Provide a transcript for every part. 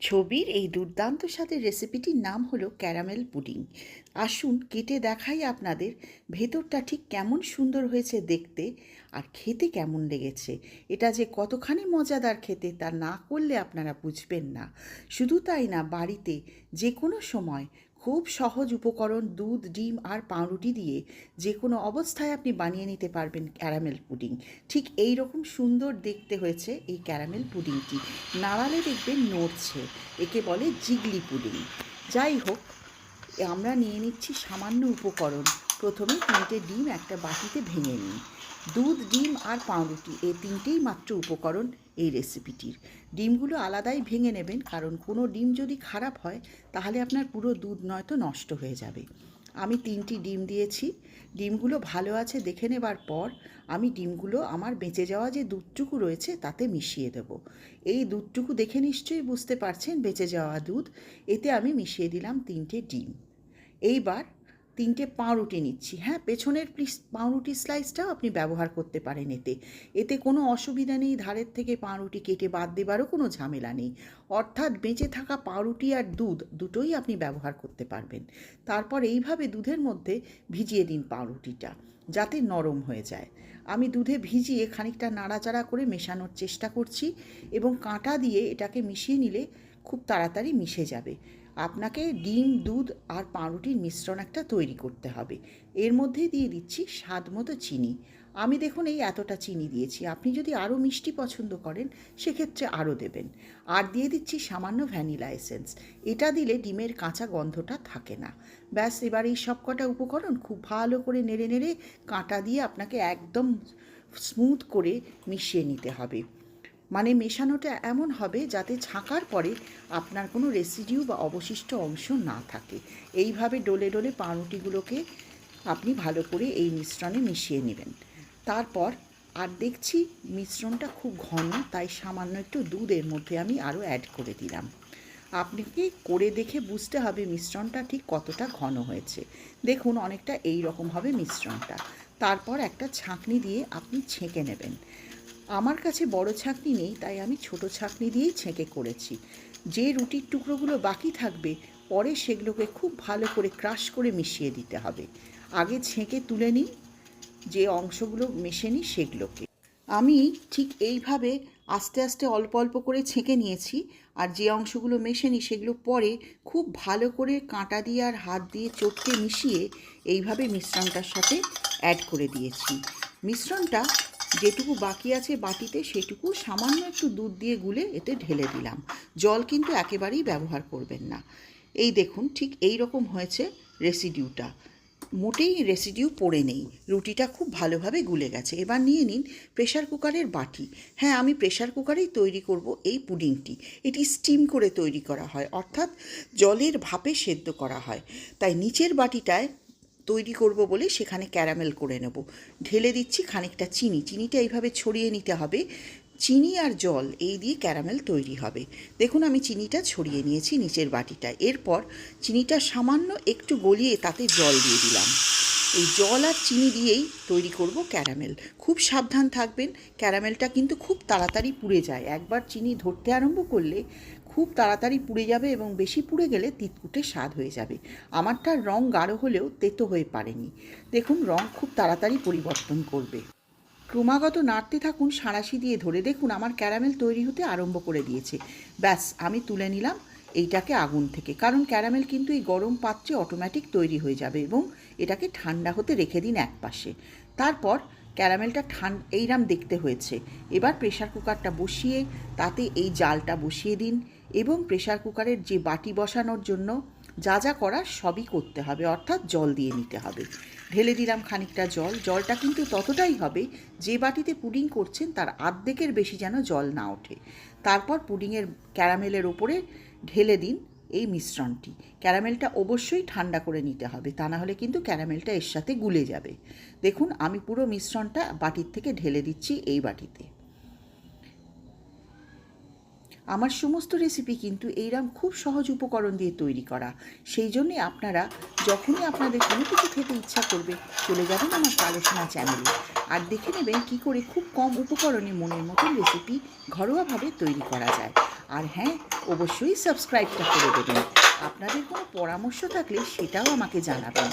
ছবির এই দুর্দান্ত স্বাদের রেসিপিটির নাম হলো ক্যারামেল পুডিং। আসুন কেটে দেখাই আপনাদের ভেতরটা ঠিক কেমন সুন্দর হয়েছে দেখতে আর খেতে কেমন লেগেছে। এটা যে কতখানি মজাদার খেতে তা না করলে আপনারা বুঝবেন না। শুধু তাই না, বাড়িতে যে কোনো সময় খুব সহজ উপকরণ দুধ, ডিম আর পাউরুটি দিয়ে যে কোনো অবস্থায় আপনি বানিয়ে নিতে পারবেন ক্যারামেল পুডিং। ঠিক এই রকম সুন্দর দেখতে হয়েছে এই ক্যারামেল পুডিংটি। নাড়ালে দেখবেন নড়ছে। একে বলে জিগলি পুডিং। যাই হোক, আমরা নিয়ে নিচ্ছি সামান্য উপকরণ। প্রথমে তিনটে ডিম একটা বাটিতে ভেঙে নিন। দুধ, ডিম আর পাউরুটি, এই তিনটেই মাত্র উপকরণ এই রেসিপিটির। ডিমগুলো আলাদাই ভেঙে নেবেন, কারণ কোনো ডিম যদি খারাপ হয়, তাহলে আপনার পুরো দুধ নয়তো নষ্ট হয়ে যাবে। আমি তিনটি ডিম দিয়েছি। ডিমগুলো ভালো আছে দেখে নেবার পর আমি ডিমগুলো আমার বেঁচে যাওয়া যে দুধটুকু রয়েছে তাতে মিশিয়ে দেব। এই দুধটুকু দেখে নিশ্চয়ই বুঝতে পারছেন বেঁচে যাওয়া দুধ। এতে আমি মিশিয়ে দিলাম তিনটে ডিম। এইবার তিনটে পাউরুটি নিচ্ছি। হ্যাঁ পেছনের প্লিজ পাউরুটি স্লাইসটাও আপনি ব্যবহার করতে পারেন এতে। এতে কোনো অসুবিধা নেই, ধারের থেকে পাউরুটি কেটে বাদ দেবারও কোনো ঝামেলা নেই। অর্থাৎ বেঁচে থাকা পাউরুটি আর দুধ দুটোই আপনি ব্যবহার করতে পারবেন। তারপর এইভাবে দুধের মধ্যে ভিজিয়ে দিন পাউরুটিটা, যাতে নরম হয়ে যায়। আমি দুধে ভিজিয়ে খানিকটা নাড়াচাড়া করে মেশানোর চেষ্টা করছি এবং কাঁটা দিয়ে এটাকে মিশিয়ে নিলে খুব তাড়াতাড়ি মিশে যাবে। আপনাকে ডিম, দুধ আর পাউরুটির মিশ্রণ একটা তৈরি করতে হবে। এর মধ্যে দিয়ে দিচ্ছি স্বাদ মতো চিনি। আমি দেখুন এই এতটা চিনি দিয়েছি। আপনি যদি আরও মিষ্টি পছন্দ করেন, সেক্ষেত্রে আরও দেবেন। আর দিয়ে দিচ্ছি সামান্য ভ্যানিলা এসেন্স। এটা দিলে ডিমের কাঁচা গন্ধটা থাকে না। ব্যাস, এবার এই সব কটা উপকরণ খুব ভালো করে নেড়ে নেড়ে কাঁটা দিয়ে আপনাকে একদম স্মুথ করে মিশিয়ে নিতে হবে। মানে মেশানোটা এমন হবে যাতে ছাঁকার পরে আপনার কোনো রেসিডিউ বা অবশিষ্ট অংশ না থাকে। এইভাবে ডলে ডলে পাউরুটিগুলোকে আপনি ভালো করে এই মিশ্রণে মিশিয়ে নেবেন। তারপর, আর দেখছি মিশ্রণটা খুব ঘন, তাই সামান্য একটু দুধের মধ্যে আমি আরও অ্যাড করে দিলাম। আপনাকে করে দেখে বুঝতে হবে মিশ্রণটা ঠিক কতটা ঘন হয়েছে। দেখুন, অনেকটা এই রকম হবে মিশ্রণটা। তারপর একটা ছাঁকনি দিয়ে আপনি ছেঁকে নেবেন। আমার কাছে বড় ছাঁকনি নেই, তাই আমি ছোট ছাঁকনি দিয়েই ছেঁকে করেছি। যে রুটির টুকরোগুলো বাকি থাকবে, পরে সেগুলোকে খুব ভালো করে ক্রাশ করে মিশিয়ে দিতে হবে। আগে ছেঁকে তুলে নিই, যে অংশগুলো মেশে নিই সেগুলোকে। আমি ঠিক এইভাবে আস্তে আস্তে অল্প অল্প করে ছেঁকে নিয়েছি, আর যে অংশগুলো মেশেনি সেগুলো পরে খুব ভালো করে কাঁটা দিয়ে আর হাত দিয়ে চটকে মিশিয়ে এইভাবে মিশ্রণটার সাথে অ্যাড করে দিয়েছি। মিশ্রণটা যেটুকু বাকি আছে বাটিতে, সেটুকু সামান্য একটু দুধ দিয়ে গুলে এতে ঢেলে দিলাম। জল কিন্তু একেবারেই ব্যবহার করবেন না। এই দেখুন, ঠিক এই রকম হয়েছে রেসিডিউটা। মোটেই রেসিডিউ পড়ে নেই। রুটিটা খুব ভালোভাবে গুলে গেছে। এবার নিয়ে নিন প্রেশার কুকারের বাটি। হ্যাঁ আমি প্রেশার কুকারেই তৈরি করব এই পুডিংটি। এটি স্টিম করে তৈরি করা হয়, অর্থাৎ জলের ভাপে সেদ্ধ করা হয়। তাই নিচের বাটিটায় তৈরি করব বলে সেখানে ক্যারামেল করে নেব। ঢেলে দিচ্ছি খানিকটা চিনি। চিনিটা এইভাবে ছড়িয়ে নিতে হবে। চিনি আর জল এই দিয়ে ক্যারামেল তৈরি হবে। দেখুন আমি চিনিটা ছড়িয়ে নিয়েছি নিচের বাটিটায়। এরপর চিনিটা সামান্য একটু গলিয়ে তাতে জল দিয়ে দিলাম। এই জল আর চিনি দিয়েই তৈরি করব ক্যারামেল। খুব সাবধান থাকবেন। ক্যারামেলটা কিন্তু খুব তাড়াতাড়ি পুড়ে যায়। একবার চিনি ধরতে আরম্ভ করলে খুব তাড়াতাড়ি পুড়ে যাবে এবং বেশি পুড়ে গেলে তিতকুটে স্বাদ হয়ে যাবে। আমারটার রং গাঢ় হলেও তেতো হয়ে পারেনি। দেখুন, রং খুব তাড়াতাড়ি পরিবর্তন করবে। ক্রমাগত নাড়তে থাকুন, সাঁড়াশি দিয়ে ধরে দেখুন, আমার ক্যারামেল তৈরি হতে আরম্ভ করে দিয়েছে। ব্যাস, আমি তুলে নিলাম, এইটাকে আগুন থেকে। কারণ ক্যারামেল কিন্তু এই গরম পাত্রে অটোমেটিক তৈরি হয়ে যাবে এবং এটাকে ঠান্ডা হতে রেখে দিন এক পাশে। তারপর ক্যারামেলটা ঠান, এইরাম দেখতে হয়েছে। এবার প্রেশার কুকারটা বসিয়ে, তাতে এই জালটা বসিয়ে দিন। এবং প্রেশার কুকারের যে বাটি বসানোর জন্য যা যা করার সবই করতে হবে, অর্থাৎ জল দিয়ে নিতে হবে। ঢেলে দিলাম খানিকটা জল, জলটা কিন্তু ততটাই হবে যে বাটিতে পুডিং করছেন তার আর্ধেকের বেশি যেন জল না ওঠে। তারপর পুডিংয়ের ক্যারামেলের ওপরে ঢেলে দিন এই মিশ্রণটি। ক্যারামেলটা অবশ্যই ঠান্ডা করে নিতে হবে, তা না হলে কিন্তু ক্যারামেলটা এর সাথে গুলে যাবে। দেখুন, আমি পুরো মিশ্রণটা বাটির থেকে ঢেলে দিচ্ছি এই বাটিতে। আমার সমস্ত রেসিপি কিন্তু এইরকম খুব সহজ উপকরণ দিয়ে তৈরি করা। সেই জন্যে আপনারা যখনই আপনাদের কোনো কিছু খেতে ইচ্ছা করবে, চলে যাবেন আমার আলোচনা চ্যানেলে আর দেখে নেবেন কি করে খুব কম উপকরণে মনের মতন রেসিপি ঘরোয়াভাবে তৈরি করা যায়। আর হ্যাঁ অবশ্যই সাবস্ক্রাইবটা করে দেবেন। আপনাদের কোনো পরামর্শ থাকলে সেটাও আমাকে জানাবেন।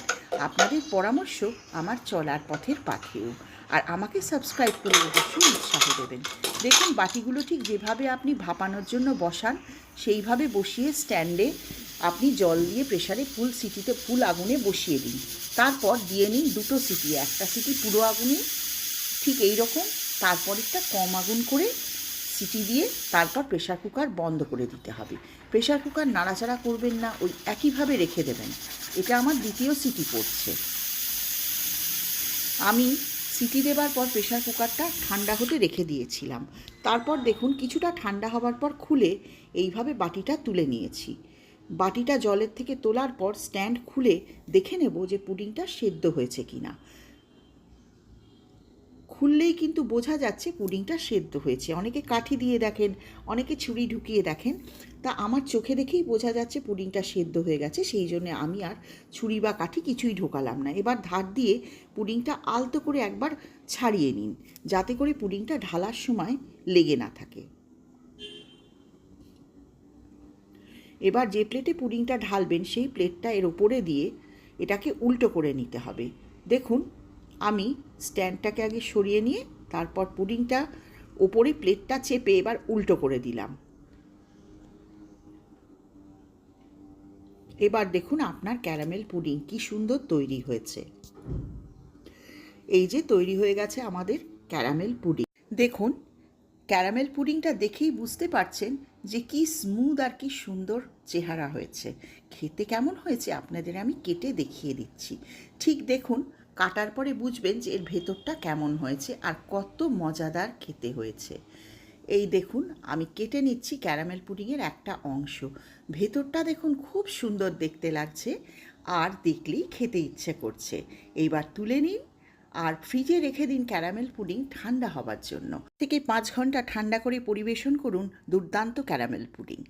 আপনাদের পরামর্শ আমার চলার পথের পাথেও। আর আমাকে সাবস্ক্রাইব করে অবশ্যই উৎসাহ দেবেন। দেখুন, বাটিগুলো ঠিক যেভাবে আপনি ভাপানোর জন্য বসান, সেইভাবে বসিয়ে স্ট্যান্ডে আপনি জল দিয়ে প্রেশারে ফুল সিটিতে ফুল আগুনে বসিয়ে দিন। তারপর দিয়ে নিন দুটো সিটি, একটা সিটি পুরো আগুনে, ঠিক এই রকম তারপরেরটা কম আগুন করে সিটি দিয়ে তারপর প্রেশার কুকার বন্ধ করে দিতে হবে। প্রেশার কুকার নাড়াচাড়া করবেন না, ওই একইভাবে রেখে দেবেন। এটা আমার দ্বিতীয় সিটি পড়ছে। আমি সিটি দেবার পর প্রেশার কুকারটা ঠান্ডা হতে রেখে দিয়েছিলাম। তারপর দেখুন কিছুটা ঠান্ডা হবার পর খুলে এইভাবে বাটিটা তুলে নিয়েছি। বাটিটা জলের থেকে তোলার পর স্ট্যান্ড খুলে দেখে নেব যে পুডিংটা সেদ্ধ হয়েছে কিনা। খুললেই কিন্তু বোঝা যাচ্ছে পুডিংটা সেদ্ধ হয়েছে। অনেকে কাঠি দিয়ে দেখেন, অনেকে ছুরি ঢুকিয়ে দেখেন। তা আমার চোখে দেখেই বোঝা যাচ্ছে পুডিংটা সেদ্ধ হয়ে গেছে, সেই জন্য আমি আর ছুরি বা কাঠি কিছুই ঢোকালাম না। এবার ধার দিয়ে পুডিংটা আলতো করে একবার ছাড়িয়ে নিন, যাতে করে পুডিংটা ঢালার সময় লেগে না থাকে। এবার যে প্লেটে পুডিংটা ঢালবেন, সেই প্লেটটা এর ওপরে দিয়ে এটাকে উল্টো করে নিতে হবে। দেখুন আমি স্ট্যান্ডটাকে আগে সরিয়ে নিয়ে তারপর পুডিংটা ওপরে প্লেটটা চেপে এবার উল্টো করে দিলাম। এবার দেখুন আপনার ক্যারামেল পুডিং কি সুন্দর তৈরি হয়েছে। এই যে তৈরি হয়ে গেছে আমাদের ক্যারামেল পুডিং। দেখুন, ক্যারামেল পুডিংটা দেখেই বুঝতে পারছেন যে কি স্মুথ আর কি সুন্দর চেহারা হয়েছে। খেতে কেমন হয়েছে আপনাদের আমি কেটে দেখিয়ে দিচ্ছি। ঠিক দেখুন কাটার পরে বুঝবেন যে এর ভেতরটা কেমন হয়েছে আর কত মজাদার খেতে হয়েছে। এই দেখুন, আমি কেটে নিচ্ছি ক্যারামেল পুডিংয়ের একটা অংশ। ভেতরটা দেখুন খুব সুন্দর দেখতে লাগছে আর দেখলেই খেতে ইচ্ছে করছে। এইবার তুলে নিন আর ফ্রিজে রেখে দিন ক্যারামেল পুডিং ঠান্ডা হবার জন্য। থেকে পাঁচ ঘণ্টা ঠান্ডা করে পরিবেশন করুন দুর্দান্ত ক্যারামেল পুডিং।